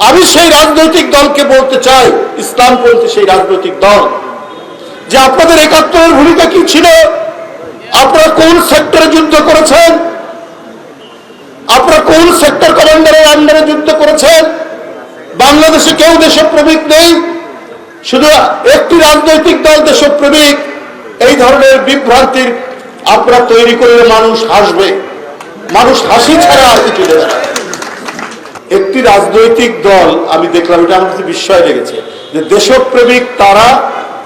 আমি সেই রাজনৈতিক দলকে বলতে চাই ইসলামপন্থী সেই রাজনৈতিক দল। যে আপনাদের একাত্তরের ভূমিকা কি ছিল? আপনারা কোন সেক্টরে যুদ্ধ করেছেন? আপনারা কোন সেক্টর কমান্ডারের আন্ডারে যুদ্ধ করেছেন? বাংলাদেশে কেউ দেশের দেশপ্রেমিক নেই। শুধু একটি রাজনৈতিক দল দেশের দেশপ্রেমিক। এই ধরনের বিভ্রান্তির আপনারা তৈরি করলে মানুষ হাসবে। মানুষ হাসি ছাড়া আর কিছু দেবে না। একটি রাজনৈতিক দল, আমি দেখলাম এটা আমার কাছে বিস্ময় লেগেছে, যে দেশপ্রেমিক তারা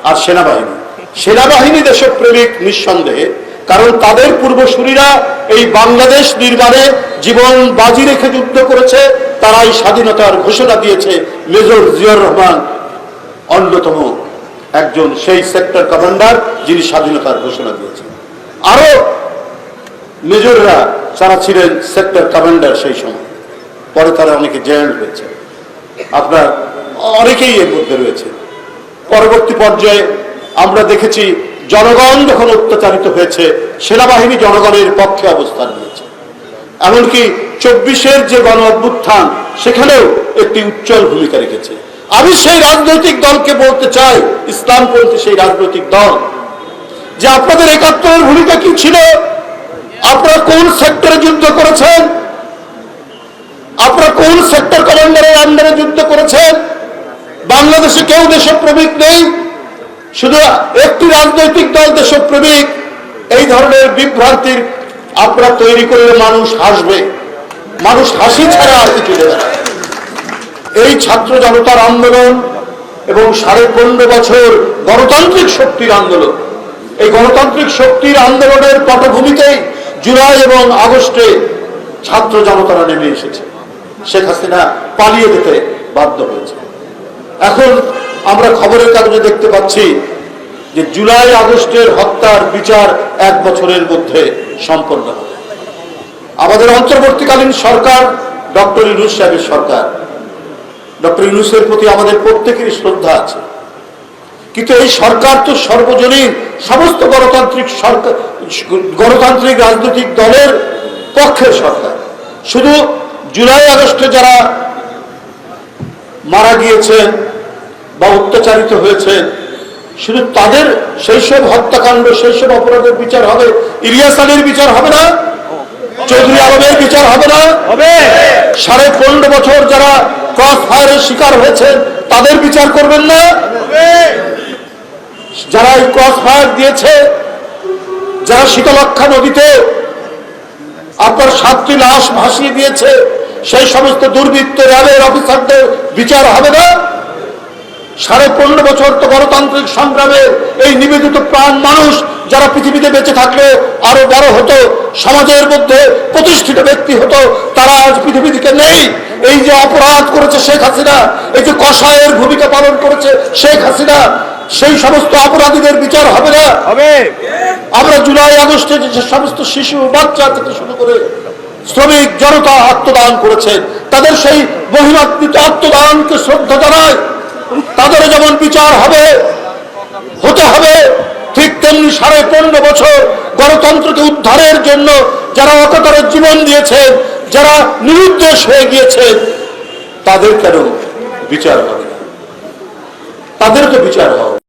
আর সেনাবাহিনী। সেনাবাহিনী দেশপ্রেমিক নিঃসন্দেহে, কারণ তাদের পূর্বসূরীরা এই বাংলাদেশ নির্মাণে জীবন বাজি রেখে যুদ্ধ করেছে, তারাই স্বাধীনতার ঘোষণা দিয়েছে মেজর জিয়র রহমান, অন্যতম একজন সেই সেক্টর কমান্ডার যিনি স্বাধীনতার ঘোষণা দিয়েছেন। আরও মেজররা যারা ছিলেন সেক্টর কমান্ডার সেই সময়। পরে তারা অনেকে জেনারেল হয়েছে। আপনার অনেকেই এর মধ্যে রয়েছে। পরবর্তী পর্যায়ে আমরা দেখেছি জনগণ যখন অত্যাচারিত হয়েছে, সেনাবাহিনী জনগণের পক্ষে অবস্থান নিয়েছে। এমনকি চব্বিশের যে গণ অভ্যুত্থান, সেখানেও একটি উজ্জ্বল ভূমিকা রেখেছে। আমি সেই রাজনৈতিক দলকে বলতে চাই, ইসলামপন্থী সেই রাজনৈতিক দল। যে আপনাদের একাত্তরের ভূমিকা কি ছিল? আপনারা কোন সেক্টরে যুদ্ধ করেছেন? কোন কমান্ডারের আন্ডারে যুদ্ধ করেছেন বাংলাদেশে কেউ দেশপ্রেমিক নেই। শুধু একটি রাজনৈতিক দল দেশপ্রেমিক। এই ধরনের বিভ্রান্তির আপনারা তৈরি করলে মানুষ হাসবে। মানুষ হাসি ছাড়া আর কিছু দেবে এই ছাত্র জনতার আন্দোলন এবং সাড়ে পনেরো বছর গণতান্ত্রিক শক্তির আন্দোলন। এই গণতান্ত্রিক শক্তির আন্দোলনের পটভূমিতেই জুলাই এবং আগস্টে ছাত্র জনতারা নেমে এসেছে। শেখ হাসিনা পালিয়ে যেতে বাধ্য হয়েছে। এখন আমরা খবরের কাগজে দেখতে পাচ্ছি যে জুলাই আগস্টের হত্যার বিচার এক বছরের মধ্যে সম্পন্ন হবে। আমাদের অন্তর্বর্তীকালীন সরকার ডক্টর ইউনুস সাহেবের সরকার। ডক্টর ইউনুসের প্রতি আমাদের প্রত্যেকেরই শ্রদ্ধা আছে। কিন্তু এই সরকার তো সর্বজনীন সমস্ত গণতান্ত্রিক সরকার, গণতান্ত্রিক রাজনৈতিক দলের পক্ষের সরকার। শুধু জুলাই আগস্টে যারা মারা গিয়েছেন বা অত্যাচারিত হয়েছেন শুধু তাদের সেই সব হত্যাকাণ্ড সেই সব অপরাধের বিচার হবে? ইলিয়াস আলীর বিচার হবে না? চৌধুরী আলমের বিচার হবে না? হবে। সাড়ে পনেরো বছর যারা ক্রস ফায়ারের শিকার হয়েছেন তাদের বিচার করবেন না? যারা এই ক্রস ফায়ার দিয়েছে যারা শীতলক্ষা নদীতে আপনার সাতটি লাশ ভাসিয়ে দিয়েছে সেই সমস্ত দুর্বৃত্ত র্যাবের অফিসারদের বিচার হবে না? সাড়ে পনেরো বছর তো গণতান্ত্রিক সংগ্রামের এই নিবেদিত প্রাণ মানুষ যারা পৃথিবীতে বেঁচে থাকলে আরও বড় হতো সমাজের মধ্যে প্রতিষ্ঠিত ব্যক্তি হতো তারা আজ পৃথিবী থেকে নেই। এই যে অপরাধ করেছে শেখ হাসিনা এই যে কষায়ের ভূমিকা পালন করেছে শেখ হাসিনা সেই সমস্ত অপরাধীদের বিচার হবে না? হবে। আমরা জুলাই আগস্টে যে সমস্ত শিশু বাচ্চা থেকে শুরু করে শ্রমিক জনতা আত্মদান করেছেন তাদের সেই মহিমাত্মিত আত্মদানকে শ্রদ্ধা জানায়। তাদের যেমন বিচার হবে, হতে হবে, ঠিক তেমনি সাড়ে পনেরো বছর গণতন্ত্রকে উদ্ধারের জন্য যারা অকাতরে জীবন দিয়েছেন যারা নিরুদ্দেশ হয়ে গিয়েছেন তাদের কেন বিচার হবে তাদেরকে বিচার হবে।